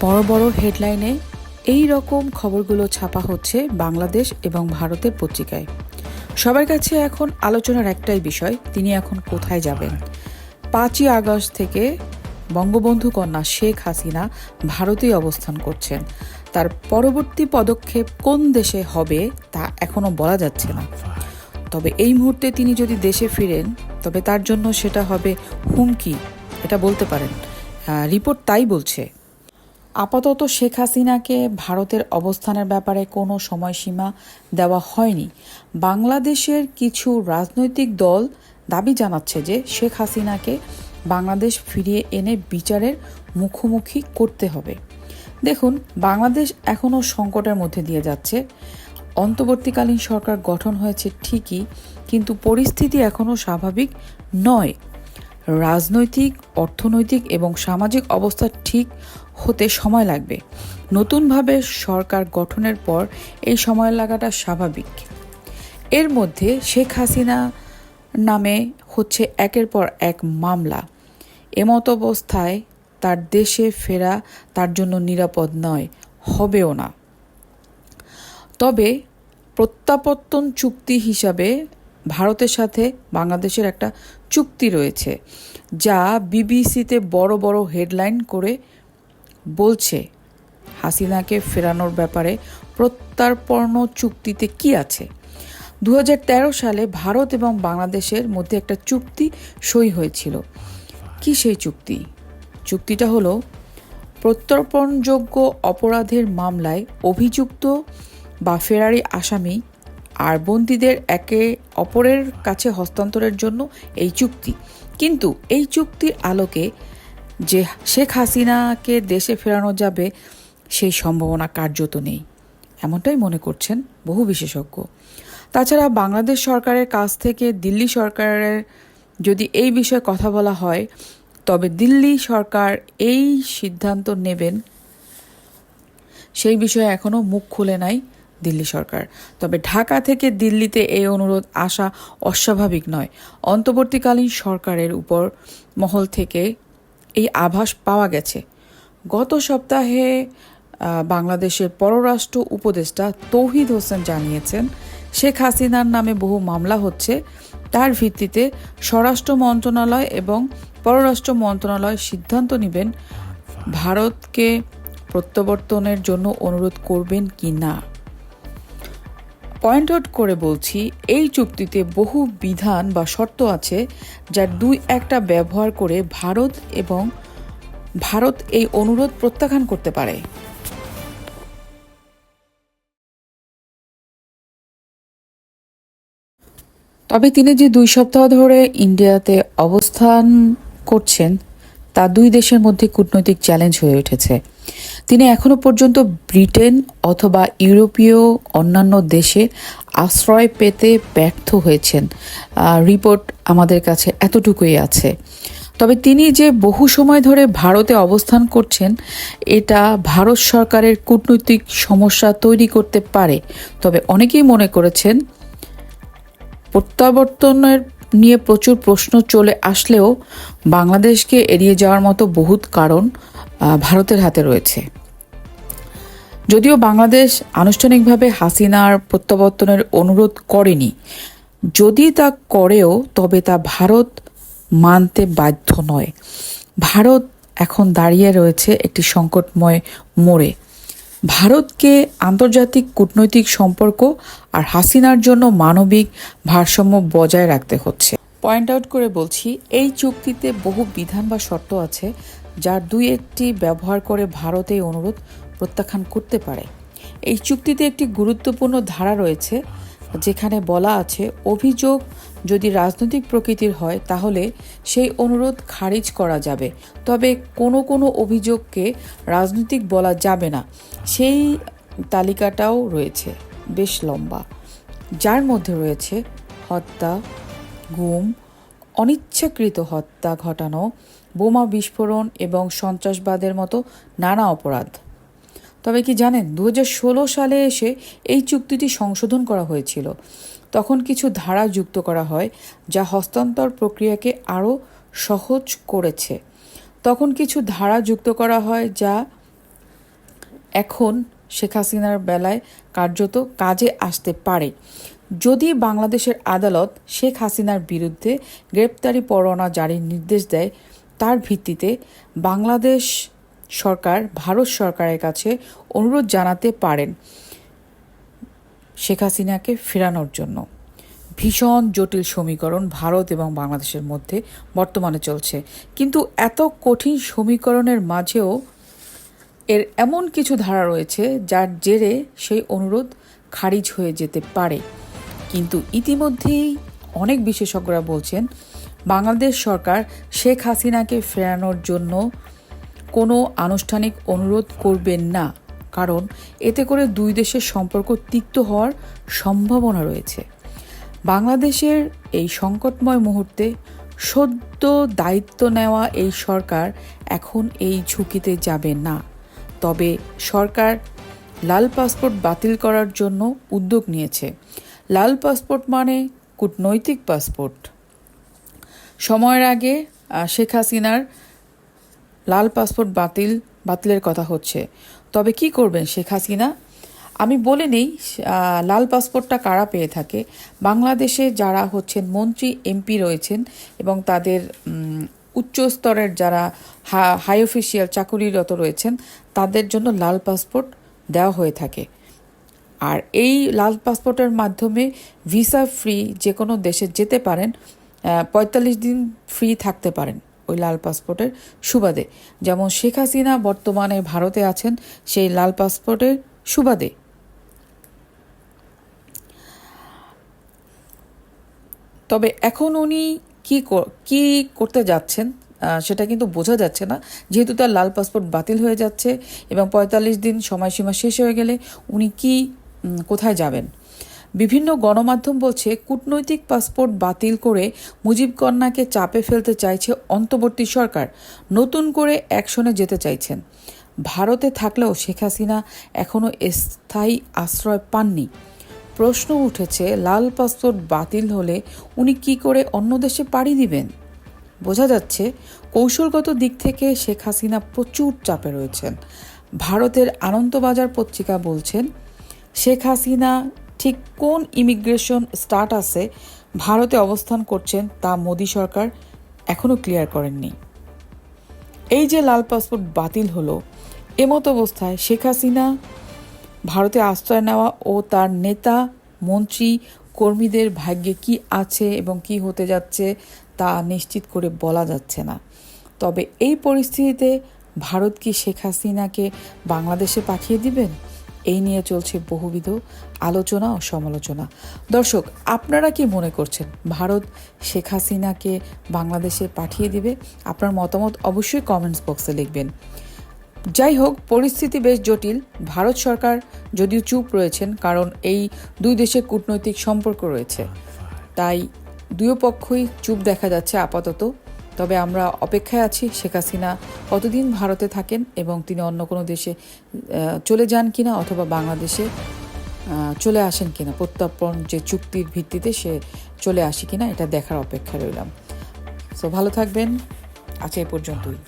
বড় বড় হেডলাইনে এই রকম খবরগুলো ছাপা হচ্ছে বাংলাদেশ এবং ভারতের পত্রিকায়। সবার কাছে এখন আলোচনার একটাই বিষয়, তিনি এখন কোথায় যাবেন? পাঁচই আগস্ট থেকে বঙ্গবন্ধু কন্যা শেখ হাসিনা ভারতেই অবস্থান করছেন। তার পরবর্তী পদক্ষেপ কোন দেশে হবে তা এখনও বলা যাচ্ছে না। তবে এই মুহূর্তে তিনি যদি দেশে ফিরেন, তবে তার জন্য সেটা হবে হুমকি, এটা বলতে পারেন। রিপোর্ট তাই বলছে আপাতত শেখ হাসিনাকে ভারতের অবস্থানের ব্যাপারে কোনো সময়সীমা দেওয়া হয়নি। বাংলাদেশের কিছু রাজনৈতিক দল দাবি জানাচ্ছে যে শেখ হাসিনাকে বাংলাদেশ ফিরিয়ে এনে বিচারের মুখোমুখি করতে হবে। দেখুন, বাংলাদেশ এখনও সংকটের মধ্যে দিয়ে যাচ্ছে। অন্তর্বর্তীকালীন সরকার গঠন হয়েছে ঠিকই, কিন্তু পরিস্থিতি এখনও স্বাভাবিক নয়। রাজনৈতিক, অর্থনৈতিক এবং সামাজিক অবস্থা ঠিক হতে সময় লাগবে। নতুনভাবে সরকার গঠনের পর এই সময় লাগাটা স্বাভাবিক। এর মধ্যে শেখ হাসিনা নামে হচ্ছে একের পর এক মামলা। এমত অবস্থায় তার দেশে ফেরা তার জন্য নিরাপদ নয়, হবেও না। তবে প্রত্যাবর্তন চুক্তি হিসাবে ভারতের সাথে বাংলাদেশের একটা চুক্তি রয়েছে, যা বিবিসিতে বড় বড় হেডলাইন করে বলছে, হাসিনাকে ফেরানোর ব্যাপারে প্রত্যার্পণ চুক্তিতে কি আছে? দু হাজার তেরো সালে ভারত এবং বাংলাদেশের মধ্যে একটা চুক্তি সই হয়েছিল। কি সেই চুক্তি? চুক্তিটা হলো, প্রত্যর্পণযোগ্য অপরাধের মামলায় অভিযুক্ত বা ফেরারি আসামি আর বন্দীদের একে অপরের কাছে হস্তান্তরের জন্য এই চুক্তি। কিন্তু এই চুক্তির আলোকে যে শেখ হাসিনাকে দেশে ফেরানো যাবে, সেই সম্ভাবনা কার্যত নেই। এমনটাই মনে করছেন বহু বিশেষজ্ঞ। তাছাড়া বাংলাদেশ সরকারের কাছ থেকে দিল্লি সরকারের যদি এই বিষয়ে কথা বলা হয়, তবে দিল্লি সরকার এই সিদ্ধান্ত নেবেন, সেই বিষয়ে এখনও মুখ খুলে নাই দিল্লি সরকার। তবে ঢাকা থেকে দিল্লিতে এই অনুরোধ আসা অস্বাভাবিক নয়। অন্তর্বর্তীকালীন সরকারের উপর মহল থেকে এই আভাস পাওয়া গেছে। গত সপ্তাহে বাংলাদেশের পররাষ্ট্র উপদেষ্টা তৌহিদ হোসেন জানিয়েছেন, শেখ হাসিনার নামে বহু মামলা হচ্ছে। তার ভিত্তিতে স্বরাষ্ট্র মন্ত্রণালয় এবং পররাষ্ট্র মন্ত্রণালয় সিদ্ধান্ত নেবেন, ভারতকে প্রত্যাবর্তনের জন্য অনুরোধ করবেন কি না পয়েন্ট আউট করে বলছি, এই চুক্তিতে বহু বিধান বা শর্ত আছে যার দুই একটা ব্যবহার করে ভারত এবং ভারত এই অনুরোধ প্রত্যাখ্যান করতে পারে। তবে তিনি যে দুই সপ্তাহ ধরে ইন্ডিয়াতে অবস্থান করছেন তা দুই দেশের মধ্যে কূটনৈতিক চ্যালেঞ্জ হয়ে উঠেছে। তিনি এখনও পর্যন্ত ব্রিটেন অথবা ইউরোপীয় অন্যান্য দেশে আশ্রয় পেতে ব্যর্থ হয়েছেন। রিপোর্ট আমাদের কাছে এতটুকুই আছে। তবে তিনি যে বহু সময় ধরে ভারতে অবস্থান করছেন, এটা ভারত সরকারের কূটনৈতিক সমস্যা তৈরি করতে পারে। তবে অনেকেই মনে করেছেন, প্রত্যাবর্তনের নিয়ে প্রচুর প্রশ্ন চলে আসলেও বাংলাদেশকে এড়িয়ে যাওয়ার মতো বহুত কারণ ভারতের হাতে রয়েছে। যদিও বাংলাদেশ আনুষ্ঠানিকভাবে হাসিনার প্রত্যাবর্তনের অনুরোধ করেনি, যদি তা করেও তবে তা ভারত মানতে বাধ্য নয়। ভারত এখন দাঁড়িয়ে রয়েছে একটি সংকটময় মোড়ে। ভারতকে আন্তর্জাতিক কূটনৈতিক সম্পর্ক আর হাসিনার জন্য মানবিক ভারসাম্য বজায় রাখতে হচ্ছে। পয়েন্ট আউট করে বলছি, এই চুক্তিতে বহু বিধান বা শর্ত আছে যার দুই একটি ব্যবহার করে ভারত এই অনুরোধ প্রত্যাখ্যান করতে পারে। এই চুক্তিতে একটি গুরুত্বপূর্ণ ধারা রয়েছে যেখানে বলা আছে, অভিযোগ যদি রাজনৈতিক প্রকৃতির হয়, তাহলে সেই অনুরোধ খারিজ করা যাবে। তবে কোনো কোনো অভিযোগকে রাজনৈতিক বলা যাবে না। সেই তালিকাটাও রয়েছে, বেশ লম্বা। যার মধ্যে রয়েছে, হত্যা, গুম, অনিচ্ছাকৃত হত্যা ঘটানো, বোমা বিস্ফোরণ এবং সন্ত্রাসবাদের মতো নানা অপরাধ। তবে কি জানেন দু হাজার ষোলো সালে এসে এই চুক্তিটি সংশোধন করা হয়েছিল। তখন কিছু ধারা যুক্ত করা হয়, যা হস্তান্তর প্রক্রিয়াকে আরও সহজ করেছে। তখন কিছু ধারা যুক্ত করা হয়, যা এখন শেখ হাসিনার বেলায় কার্যত কাজে আসতে পারে। যদি বাংলাদেশের আদালত শেখ হাসিনার বিরুদ্ধে গ্রেপ্তারি পরোয়ানা জারির নির্দেশ দেয়, তার ভিত্তিতে বাংলাদেশ সরকার, ভারত সরকারের কাছে অনুরোধ জানাতে পারেন শেখ হাসিনাকে ফেরানোর জন্য। ভীষণ জটিল সমীকরণ ভারত এবং বাংলাদেশের মধ্যে বর্তমানে চলছে। কিন্তু এত কঠিন সমীকরণের মাঝেও এর এমন কিছু ধারা রয়েছে যার জেরে সেই অনুরোধ খারিজ হয়ে যেতে পারে। কিন্তু ইতিমধ্যেই অনেক বিশেষজ্ঞরা বলছেন, বাংলাদেশ সরকার শেখ হাসিনাকে ফেরানোর জন্য কোনো আনুষ্ঠানিক অনুরোধ করবেন না, কারণ এতে করে দুই দেশের সম্পর্ক তিক্ত হওয়ার সম্ভাবনা রয়েছে। বাংলাদেশের এই সংকটময় মুহূর্তে সদ্য দায়িত্ব নেওয়া এই সরকার এখন এই ঝুঁকিতে যাবে না। তবে সরকার লাল পাসপোর্ট বাতিল করার জন্য উদ্যোগ নিয়েছে। লাল পাসপোর্ট মানে কূটনৈতিক পাসপোর্ট। সময়ের আগে শেখ হাসিনার লাল পাসপোর্ট বাতিল, বাতিলের কথা হচ্ছে। তবে কি করবেন শেখ হাসিনা? আমি বলে নেই লাল পাসপোর্টটা কারা পেয়ে থাকে। বাংলাদেশে যারা হচ্ছেন মন্ত্রী, এমপি রয়েছেন এবং তাদের উচ্চ স্তরের যারা হাই অফিসিয়াল চাকুরিরত রয়েছেন, তাদের জন্য লাল পাসপোর্ট দেওয়া হয়ে থাকে। আর এই লাল পাসপোর্টের মাধ্যমে ভিসা ফ্রি যে কোনো দেশে যেতে পারেন পঁয়তাল্লিশ দিন ফ্রি থাকতে পারেন। ওই লাল পাসপোর্টের সুবাদে। যেমন শেখ হাসিনা বর্তমানে ভারতে আছেন, সেই লাল পাসপোর্টের সুবাদে। তবে এখন উনি কি কি করতে যাচ্ছেন সেটা কিন্তু বোঝা যাচ্ছে না। যেহেতু তার লাল পাসপোর্ট বাতিল হয়ে যাচ্ছে এবং পঁয়তাল্লিশ দিন সময়সীমা শেষ হয়ে গেলে উনি কি কোথায় যাবেন? বিভিন্ন গণমাধ্যম বলছে, কূটনৈতিক পাসপোর্ট বাতিল করে মুজিব কন্যাকে চাপে ফেলতে চাইছে অন্তর্বর্তী সরকার, নতুন করে অ্যাকশনে যেতে চাইছেন। ভারতে থাকলেও শেখ হাসিনা এখনও স্থায়ী আশ্রয় পাননি। প্রশ্ন উঠেছে, লাল পাসপোর্ট বাতিল হলে উনি কি করে অন্য দেশে পাড়ি দিবেন? বোঝা যাচ্ছে, কৌশলগত দিক থেকে শেখ হাসিনা প্রচুর চাপে রয়েছেন। ভারতের আনন্দবাজার পত্রিকা বলছেন, শেখ হাসিনা ঠিক কোন ইমিগ্রেশন স্টাটাসে ভারতে অবস্থান করছেন তা মোদী সরকার এখনও ক্লিয়ার করেননি। এই যে লাল পাসপোর্ট বাতিল হলো, এমত অবস্থায় শেখ হাসিনা ভারতে আশ্রয় নেওয়া ও তার নেতা, মন্ত্রী, কর্মীদের ভাগ্যে কি আছে এবং কি হতে যাচ্ছে তা নিশ্চিত করে বলা যাচ্ছে না। তবে এই পরিস্থিতিতে ভারত কি শেখ হাসিনাকে বাংলাদেশে পাঠিয়ে দিবেন? এই নিয়ে চলছে বহুবিধ আলোচনা ও সমালোচনা। দর্শক আপনারা কি মনে করছেন? ভারত শেখ হাসিনাকে বাংলাদেশে পাঠিয়ে দিবে? আপনার মতামত অবশ্যই কমেন্টস বক্সে লিখবেন। যাই হোক পরিস্থিতি বেশ জটিল। ভারত সরকার যদিও চুপ রয়েছেন কারণ এই দুই দেশের কূটনৈতিক সম্পর্ক রয়েছে। তাই দুই পক্ষই চুপ দেখা যাচ্ছে আপাতত। তবে আমরা অপেক্ষায় আছি শেখ হাসিনা কতদিন ভারতে থাকেন এবং তিনি অন্য কোনো দেশে চলে যান কি না অথবা বাংলাদেশে চলে আসেন কি না প্রত্যর্পণ যে চুক্তির ভিত্তিতে সে চলে আসে কিনা, এটা দেখার অপেক্ষা রইলাম সো ভালো থাকবেন আজ এ পর্যন্তই.